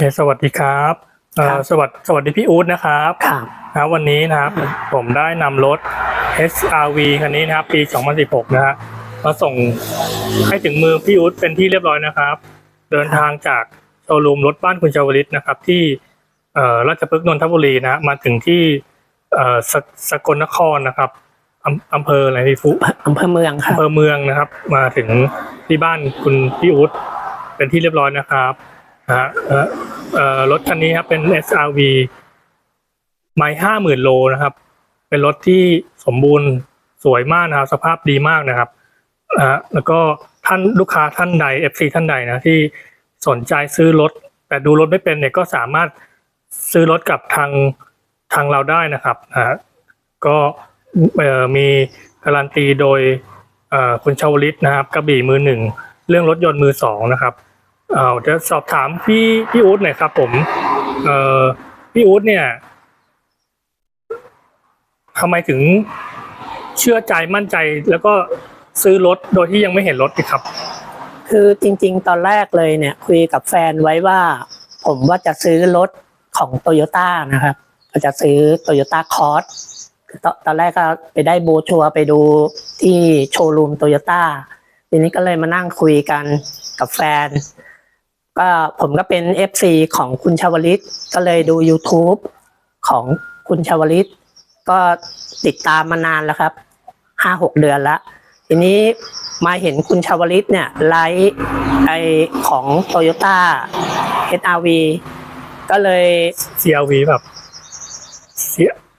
เคสวัสดีครับเอ่อครับสวัสดสวัสดีพี่อู๊ดนะครับครับนะครับวันนี้นะครับผมได้นำรถ SRV คันนี้นะครับ ปี 2016 นะฮะมาส่งให้ถึงมือพี่อู๊ดเป็นที่เรียบร้อยนะครับ เดินทางจากโชว์รูมรถบ้านคุณชาวลิตนะครับ ที่เอ่อราชพฤกษ์นนทบุรีนะฮะมาถึงที่เอ่อสสกลนครนะครับอำอำเภออะไรพี่ฟุอำเภอเมืองครัอำบเภอเมืองนะครับ มาถึงที่บ้านคุณพี่อุ๊ดเป็นที่เรียบร้อยนะครับนะฮะเอ่อเอ่อ รถคันนี้ครับเป็น SRV ไม่ห้าหมื่นโลนะครับ เป็นรถที่สมบูรณ์สวยมากนะครับ สภาพดีมากนะครับนะฮะแล้วก็ท่านลูกค้าท่านใด FC ท่านใดนะที่สนใจซื้อรถ แต่ดูรถไม่เป็นเนี่ยก็สามารถซื้อรถกับทางทางเราได้นะครับนะก็มีการันตีโดยคุณชาวลิตนะครับ กระบี่มือหนึ่ง เรื่องรถยนต์มือสองนะครับ เอ่อจะสอบถามพี่พี่อู๊ดหน่อยครับผมเออพี่อู๊ดเนี่ยทำไมถึงเชื่อใจมั่นใจแล้วก็ซื้อรถโดยที่ยังไม่เห็นรถอีกครับ คือจริง ๆ ตอนแรกเลยเนี่ย คุยกับแฟนไว้ว่า ผมว่าจะซื้อรถของโตโยต้านะครับก็จะซื้อโตโยต้าคอร์สตตอนแรกก็ไปได้โบชัวไปดูที่โชว์รูมโตโยต้าทีนี้ก็เลยมานั่งคุยกันกับแฟน ก็ผมก็เป็น FC ของคุณชาวลิต ก็เลยดู YouTube ของคุณชาวลิต ก็ติดตามมานานแล้วครับห้าหกเดือนแล้วทีนี้มาเห็นคุณชาวลิตเนี่ยไลฟ์ไอของโตโยต้า HRV ก็เลย CRV แบบ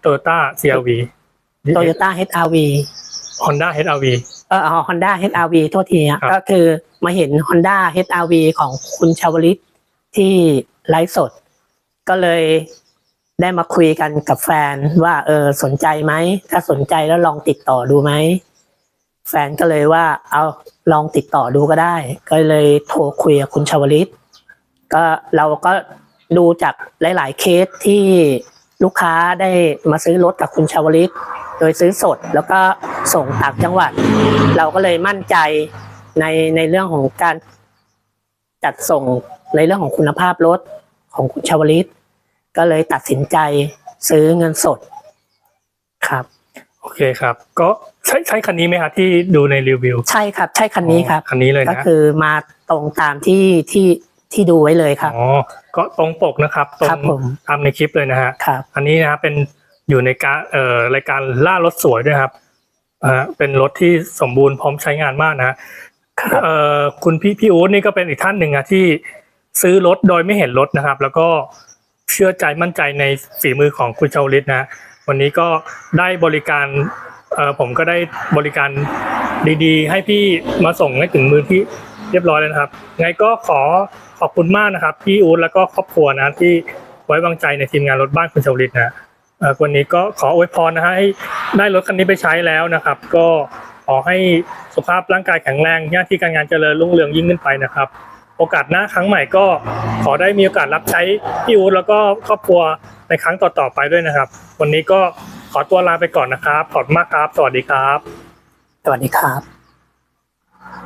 โตโยต้า CRV โตโยต้า HRV Honda HRV เออฮอนด้า HRV โทษทีฮะครับก็คือมาเห็น Honda HRV ของคุณชาวลิตที่ไลฟ์สด ก็เลยได้มาคุยกันกับแฟนว่า เออสนใจไหม ถ้าสนใจแล้วลองติดต่อดูไหม แฟนก็เลยว่า เอาลองติดต่อดูก็ได้ ก็เลยโทรคุยกับคุณชาวลิตก็เราก็ดูจากหลาย ๆ เคสที่ลูกค้าได้มาซื้อรถกับคุณชาวลิต โดยซื้อสดแล้วก็ส่งต่างจังหวัด เราก็เลยมั่นใจในในเรื่องของการจัดส่งในเรื่องของคุณภาพรถของคุณชาวลิต ก็เลยตัดสินใจซื้อเงินสดครับโอเคครับ ก็ใช้ใช้คันนี้ไหมครับที่ดูในรีวิว ใช่ครับ ใช่คันนี้ครับคันนี้เลยก็นะคือมาตรงตามที่ที่ที่ดูไว้เลยครับอ๋อก็ตรงปกนะครับ ตรงครับผมตามในคลิปเลยนะฮะครับอันนี้นะครับเป็น อยู่ในการเอ่อรายการล่ารถสวยด้วยครับอ่าเป็นรถที่สมบูรณ์พร้อมใช้งานมากนะฮะเอ่อคุณพี่พี่อู๊ดนี่ก็เป็นอีกท่านหนึ่งอะที่ซื้อรถโดยไม่เห็นรถนะครับ แล้วก็เชื่อใจมั่นใจในฝีมือของคุณชาวลิตนะวันนี้ก็ได้บริการเอ่อผมก็ได้บริการดีๆ ให้พี่มาส่งให้ถึงมือที่เรียบร้อยแล้วนะครับไงก็ขอขอบคุณมากนะครับ พี่อู๊ดแล้วก็ครอบครัวนะที่ไว้วางใจในทีมงานรถบ้านคุณชาวลิตนะ วันนี้ก็ขออวยพรนะฮะให้ได้รถคันนี้ไปใช้แล้วนะครับ ก็ขอให้สุขภาพร่างกายแข็งแรงหน้าที่การงานเจริญรุ่งเรืองยิ่งขึ้นไปนะครับ โอกาสหน้าครั้งใหม่ก็ขอได้มีโอกาสรับใช้พี่อู๊ดแล้วก็ครอบครัวในครั้งต่อๆไปด้วยนะครับ วันนี้ก็ขอตัวลาไปก่อนนะครับขอบมากครับ สวัสดีครับ สวัสดีครับ